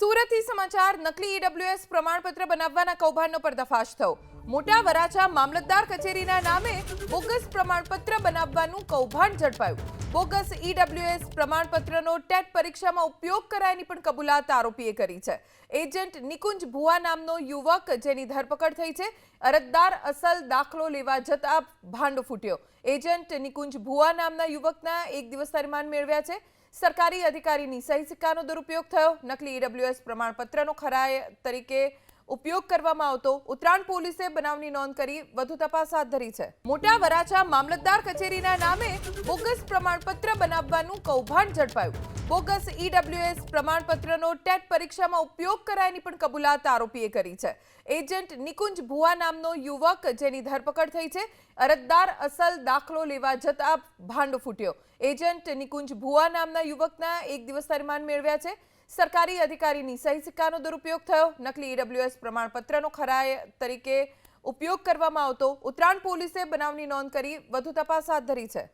સુરતથી સમાચાર નકલી ઈડબ્લ્યુએસ પ્રમાણપત્ર બનાવવાના કૌભાંડનો પર્દાફાશ થયો. મોટા વરાછા મામલતદાર કચેરીના નામે બોગસ પ્રમાણપત્ર બનાવવાનું કૌભાંડ ઝડપાયું. બોગસ ઈડબ્લ્યુએસ પ્રમાણપત્રનો ટેટ પરીક્ષામાં ઉપયોગ કરાયની પણ કબૂલાત આરોપીએ કરી છે. એજન્ટ નિકુંજ ભુવા નામનો યુવક જેની ધરપકડ થઈ છે, અરજદાર અસલ દાખલો લેવા જતા ભાંડો ફૂટ્યો. એજન્ટ નિકુંજ ભુવા નામના યુવકના એક દિવસ દરમિયાન મેળવ્યા છે. સરકારી અધિકારીની સહી સિક્કાનો દુરુપયોગ થયો. નકલી ઈડબ્લ્યુએસ પ્રમાણપત્રનો ખરાય તરીકે ઉપયોગ કરવામાં આવતો, ઉત્તરાયણ પોલીસે બનાવની નોંધ કરી વધુ તપાસ હાથ ધરી છે. મોટા વરાછા મામલતદાર કચેરીના નામે બોગસ પ્રમાણપત્ર બનાવવાનું કૌભાંડ ઝડપાયું. બોગસ ઈડબ્લ્યુએસ પ્રમાણપત્રનો ટેટ પરીક્ષામાં ઉપયોગ કરાયની પણ કબૂલાત આરોપીએ કરી છે. એજન્ટ નિકુંજ ભુવા નામનો યુવક જેની ધરપકડ થઈ છે, અરજદાર અસલ દાખલો લેવા જતા ભાંડો ફૂટ્યો. એજન્ટ નિકુંજ ભુવા નામના યુવકના એક દિવસ દરમિયાન મેળવ્યા છે. સરકારી અધિકારીની સહી સિક્કાનો દુરુપયોગ થયો. નકલી ઈડબ્લ્યુએસ પ્રમાણપત્રનો ખરાય તરીકે ઉપયોગ કરવામાં આવતો. ઉત્તરાયણ પોલીસે બનાવની નોંધ કરી વધુ તપાસ હાથ ધરી છે.